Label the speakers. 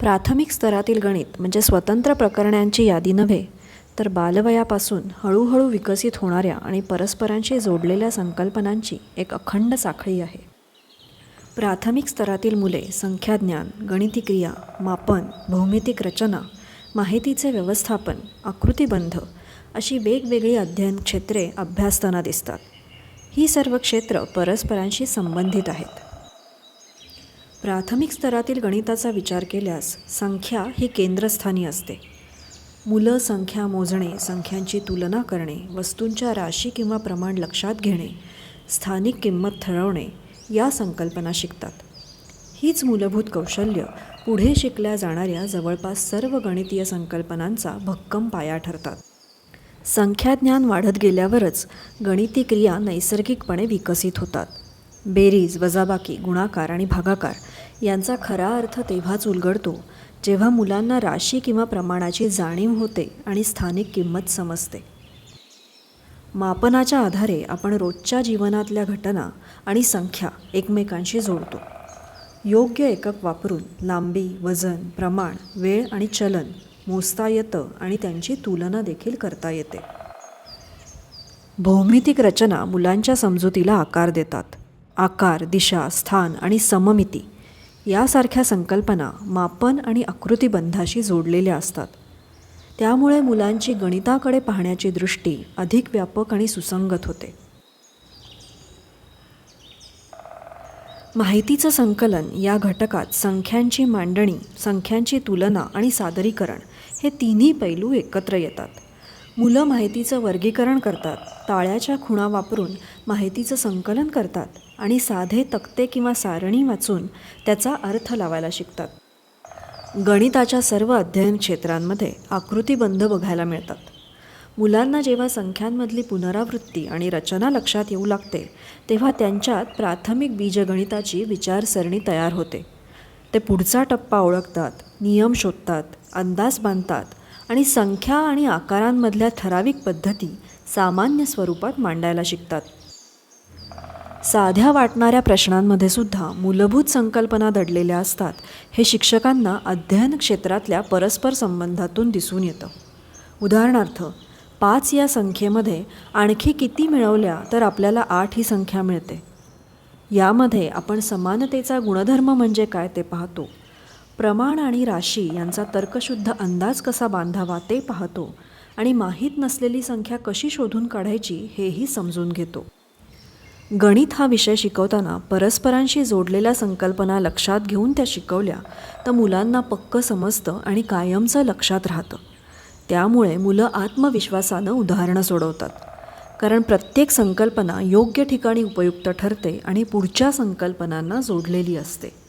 Speaker 1: प्राथमिक स्तरातील गणित म्हणजे स्वतंत्र प्रकरणांची यादी नव्हे तर बालवयापासून हळूहळू विकसित होणाऱ्या आणि परस्परांशी जोडलेल्या संकल्पनांची एक अखंड साखळी आहे. प्राथमिक स्तरातील मुले संख्याज्ञान गणिती क्रिया मापन भौमितिक रचना माहितीचे व्यवस्थापन आकृतिबंध अशी वेगवेगळी अध्ययन क्षेत्रे अभ्यासताना दिसतात. ही सर्व क्षेत्र परस्परांशी संबंधित आहेत. प्राथमिक स्तरातील गणिताचा विचार केल्यास संख्या ही केंद्रस्थानी असते. मुलं संख्या मोजणे संख्यांची तुलना करणे वस्तूंच्या राशी किंवा प्रमाण लक्षात घेणे स्थानिक किंमत ठरवणे या संकल्पना शिकतात. हीच मूलभूत कौशल्य पुढे शिकल्या जाणाऱ्या जवळपास सर्व गणितीय संकल्पनांचा भक्कम पाया ठरतात. संख्याज्ञान वाढत गेल्यावरच गणिती क्रिया नैसर्गिकपणे विकसित होतात. बेरीज वजाबाकी गुणाकार आणि भागाकार यांचा खरा अर्थ तेव्हाच उलगडतो जेव्हा मुलांना राशी किंवा प्रमाणाची जाणीव होते आणि स्थानिक किंमत समजते. मापनाच्या आधारे आपण रोजच्या जीवनातल्या घटना आणि संख्या एकमेकांशी जोडतो. योग्य एकक वापरून लांबी वजन प्रमाण वेळ आणि चलन मोजता येतं आणि त्यांची तुलना देखील करता येते. भौमितिक रचना मुलांच्या समजुतीला आकार देतात. आकार दिशा स्थान आणि सममिती यासारख्या संकल्पना मापन आणि आकृतिबंधाशी जोडलेल्या असतात. त्यामुळे मुलांची गणिताकडे पाहण्याची दृष्टी अधिक व्यापक आणि सुसंगत होते. माहितीचं संकलन या घटकात संख्यांची मांडणी संख्यांची तुलना आणि सादरीकरण हे तिन्ही पैलू एकत्र येतात. मुलं माहितीचं वर्गीकरण करतात ताळ्याच्या खुणा वापरून माहितीचं संकलन करतात आणि साधे तक्ते किंवा सारणी वाचून त्याचा अर्थ लावायला शिकतात. गणिताच्या सर्व अध्ययन क्षेत्रांमध्ये आकृतीबंध बघायला मिळतात. मुलांना जेव्हा संख्यांमधली पुनरावृत्ती आणि रचना लक्षात येऊ लागते तेव्हा त्यांच्यात प्राथमिक बीजगणिताची विचारसरणी तयार होते. ते पुढचा टप्पा ओळखतात नियम शोधतात अंदाज बांधतात आणि संख्या आणि आकारांमधल्या ठराविक पद्धती सामान्य स्वरूपात मांडायला शिकतात. साध्या वाटणाऱ्या प्रश्नांमध्ये सुद्धा मूलभूत संकल्पना दडलेल्या असतात हे शिक्षकांना अध्ययन क्षेत्रातल्या परस्पर संबंधातून दिसून येतं. उदाहरणार्थ पाच या संख्येमध्ये आणखी किती मिळवल्या तर आपल्याला आठ ही संख्या मिळते. यामध्ये आपण समानतेचा गुणधर्म म्हणजे काय ते पाहतो. प्रमाण आणि राशी यांचा तर्कशुद्ध अंदाज कसा बांधावा ते पाहतो आणि माहीत नसलेली संख्या कशी शोधून काढायची हेही समजून घेतो. गणित हा विषय शिकवताना परस्परांशी जोडलेल्या संकल्पना लक्षात घेऊन त्या शिकवल्या तर मुलांना पक्क समजतं आणि कायमचं लक्षात राहतं. त्यामुळे मुलं आत्मविश्वासानं उदाहरणं सोडवतात. कारण प्रत्येक संकल्पना योग्य ठिकाणी उपयुक्त ठरते आणि पुढच्या संकल्पनांना जोडलेली असते.